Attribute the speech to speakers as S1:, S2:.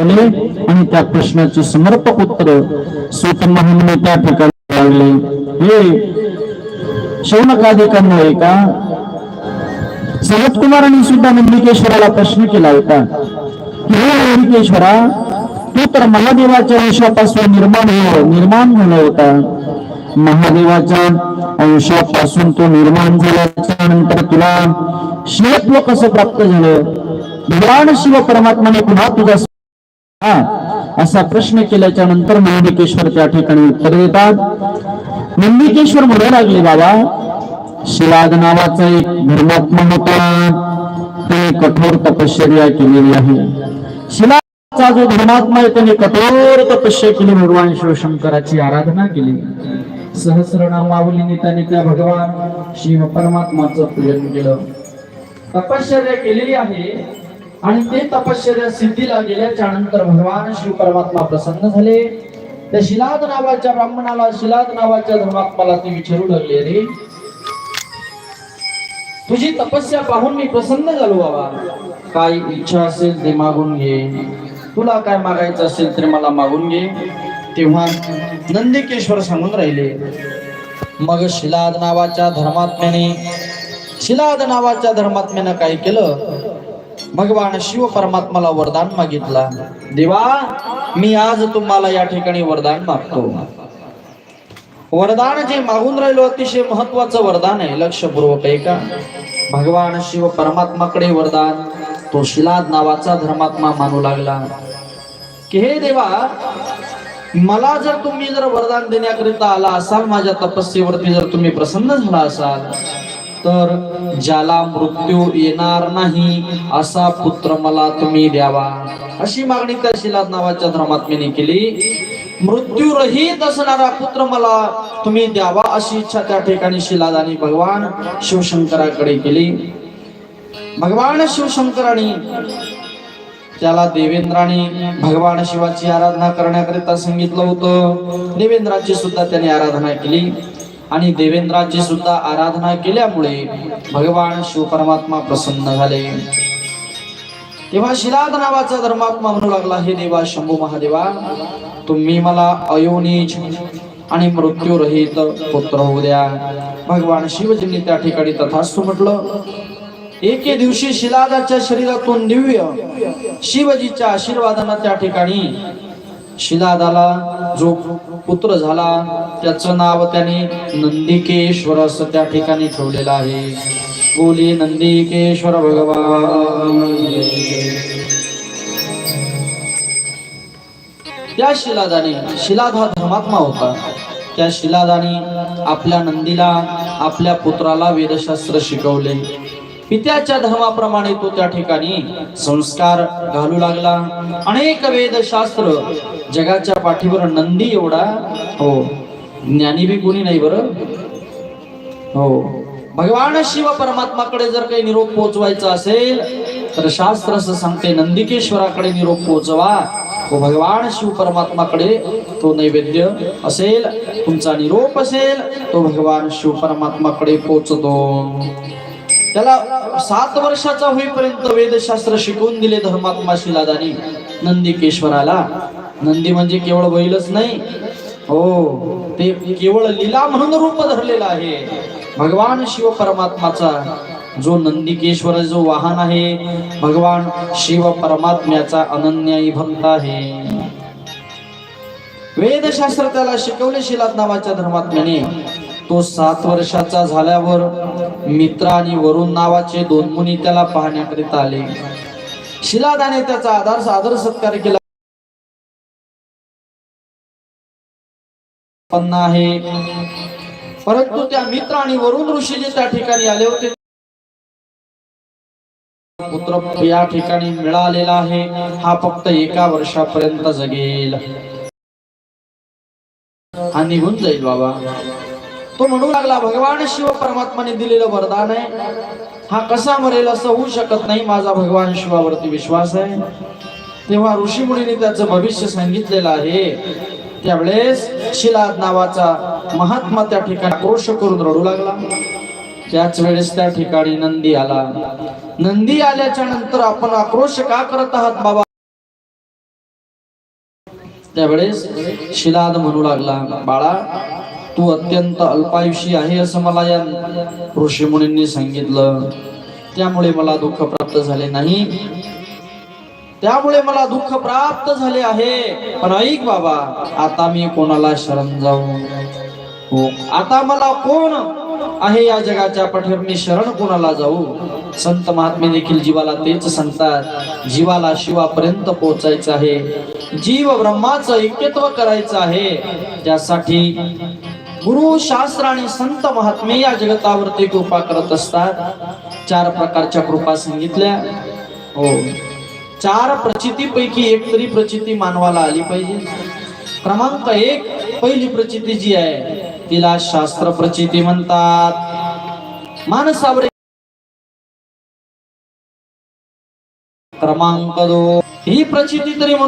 S1: आणि त्या प्रश्नाचे समर्पक उत्तर सूत महामुनी त्या ठिकाणी लागले हे शौनकाधिकांमुळे का? सनतकुमारांनी सुद्धा नंदिकेश्वराला प्रश्न केला होता. की हे नंदिकेश्वरा तू तर महादेवाच्या अंशापासून निर्माण हो निर्माण झाला होता. महादेवाच्या अंशापासून तो निर्माण झाल्याच्यानंतर तुला शिवत्व कसं प्राप्त झालं? भगवान शिव परमात्माने पुन्हा तुझा असा प्रश्न केल्याच्यानंतर नंदिकेश्वर त्या ठिकाणी उत्तर देतात. नंदिकेश्वर म्हणू लागले बाबा शिलाद नावाचा एक धर्मात्मा होता. त्याने कठोर तपश्चर्या केलेली आहे. शिलाचा जो धर्मात्मा आहे त्याने कठोर तपश्चर्या केली. भगवान शिवशंकराची आराधना केली. सहस्रनामावलीने त्याने त्या भगवान शिव परमात्माचं पूजन केलं. तपश्चर्या केलेली आहे. आणि ते तपश्चर्या सिद्धीला गेल्याच्यानंतर भगवान शिव परमात्मा प्रसन्न झाले. त्या शिलाद नावाच्या ब्राह्मणाला शिलाद नावाच्या धर्मात्माला ते विचारू लागले रे तुझी तपस्या पाहून मी प्रसन्न झालो बाबा. काय इच्छा असेल ते मागून घे. तुला काय मागायचं असेल तर मला मागून घे. तेव्हा नंदिकेश्वर सांगून राहिले मग शिलाद नावाच्या धर्मात्म्याने शिलाद नावाच्या धर्मात्म्यानं काय केलं? भगवान शिव परमात्माला वरदान मागितला. देवा मी आज तुम्हाला या ठिकाणी वरदान मागतो. वरदान जे मागून राहिलो अतिशय महत्वाचं वरदान आहे लक्षपूर्वक आहे का भगवान शिव परमात्माकडे वरदान तो शिलाद नावाचा धर्मात्मा मानू लागला. की हे देवा मला जर तुम्ही जर वरदान देण्याकरिता आला असाल माझ्या तपस्येवरती जर तुम्ही प्रसन्न झाला असाल तर ज्याला मृत्यू येणार नाही असा पुत्र मला तुम्ही द्यावा. अशी मागणी त्या शिलाद नावाच्या धर्मात्म्याने केली. मृत्यू रहित असणारा पुत्र मला तुम्ही द्यावा अशी इच्छा त्या ठिकाणी शिलादानी भगवान शिवशंकराकडे केली. भगवान शिवशंकराने त्याला देवेंद्राने भगवान शिवाची आराधना करण्याकरिता सांगितलं होतं. देवेंद्राची सुद्धा त्याने आराधना केली. आणि देवेंद्राची सुद्धा आराधना केल्यामुळे भगवान शिव परमात्मा प्रसन्न झाले. तेव्हा शिलाद नावाचा धर्मात्मा म्हणू लागला हे देवा शंभू महादेवा तुम्ही मला अयोनिज आणि मृत्यू रहित पुत्र होऊ द्या. भगवान शिवजींनी त्या ठिकाणी तथास्तु म्हटलं एके दिवशी शिलादाच्या शरीरातून दिव्य शिवजीच्या आशीर्वादानं त्या ठिकाणी शिलादाला जो पुत्र झाला त्याचं नाव त्याने नंदिकेश्वर असं त्या ठिकाणी ठेवलेलं आहे. बोली नंदिकेश्वर भगवान. त्या शिलादाने शिलाद हा धर्मात्मा होता. त्या शिलादाने आपल्या नंदीला आपल्या पुत्राला वेदशास्त्र शिकवले. पित्याच्या धर्माप्रमाणे तो त्या ठिकाणी संस्कार घालू लागला. अनेक वेदशास्त्र जगाच्या पाठीवर नंदी एवढा हो ज्ञानी बी कोणी नाही बरं? हो. भगवान शिव परमात्माकडे जर काही निरोप पोहोचवायचा असेल तर शास्त्र असं सांगते नंदिकेश्वराकडे निरोप पोहोचवा. तो भगवान शिव परमात्माकडे तो नैवेद्य असेल तुमचा निरोप असेल तो भगवान शिव परमात्माकडे पोहोचतो. त्याला सात वर्षाचा होईपर्यंत वेदशास्त्र शिकवून दिले धर्मात्मा शिलादानी. नंदिकेश्वराला. नंदी म्हणजे केवळ बैलच नाही हो ते केवळ लीला म्हणून रूप धरलेला आहे. भगवान शिव परमात्माचा जो नंदिकेश्वर जो वाहन आहे भगवान शिव परमात्म्याचा अनन्यायी भक्त आहे. वेदशास्त्र त्याला शिकवले शिलात नावाच्या धर्मात्म्याने. तो सात वर्षाचा झाल्यावर मित्र आणि वरुण नावाचे दोन मुनी त्याला पाहण्याकरिता आले. शिलादाने त्याचा आधार आदर सत्कार केला. आहे. परंतु त्या मित्र आणि वरुण ऋषी जे त्या ठिकाणी आले होते पुत्र या ठिकाणी मिळालेला आहे. हा फक्त एका वर्षापर्यंत जगेल. हा निघून जाईल बाबा. तो म्हणू लागला भगवान शिव परमात्माने दिलेलं वरदान आहे. हा कसा मरेल असं होऊ शकत नाही. माझा भगवान शिवावरती विश्वास आहे. तेव्हा ऋषी मुनीने त्याचं भविष्य सांगितलेलं आहे. त्यावेळेस शिलाद नावाचा महात्मा त्या ठिकाणी आक्रोश करून रडू लागला. त्याच वेळेस त्या ठिकाणी नंदी आला. नंदी आल्याच्यानंतर आपण आक्रोश का करत आहात बाबा? त्यावेळेस शिलाद म्हणू लागला बाळा तू अत्यंत अल्पायुषी आहे असं मला या ऋषी मुनींनी सांगितलं. त्यामुळे मला दुःख प्राप्त झाले नाही. त्यामुळे मला दुःख प्राप्त झाले आहे. पण ऐक बाबा आता मी कोणाला शरण जाऊ? हो आता मला कोण आहे या जगाच्या पाठीवर मी शरण कोणाला जाऊ? संत महात्मे देखील जीवाला तेच सांगतात. जीवाला शिवापर्यंत पोहोचायचं आहे. जीव ब्रह्माचं ऐक्यत्व करायचं आहे. त्यासाठी गुरु शास्त्र आणि संत महात्मे या जगतावरती कृपा करत असतात. चार प्रकारच्या कृपा सांगितल्या. हो. चार प्रचितीपैकी एक तरी प्रचिती मानवाला आली पाहिजे. क्रमांक एक पहिली प्रचिती जी आहे तिला शास्त्र प्रचिती म्हणतात. माणसावर क्रमांक दोन. ही प्रचिती तरी म्हणून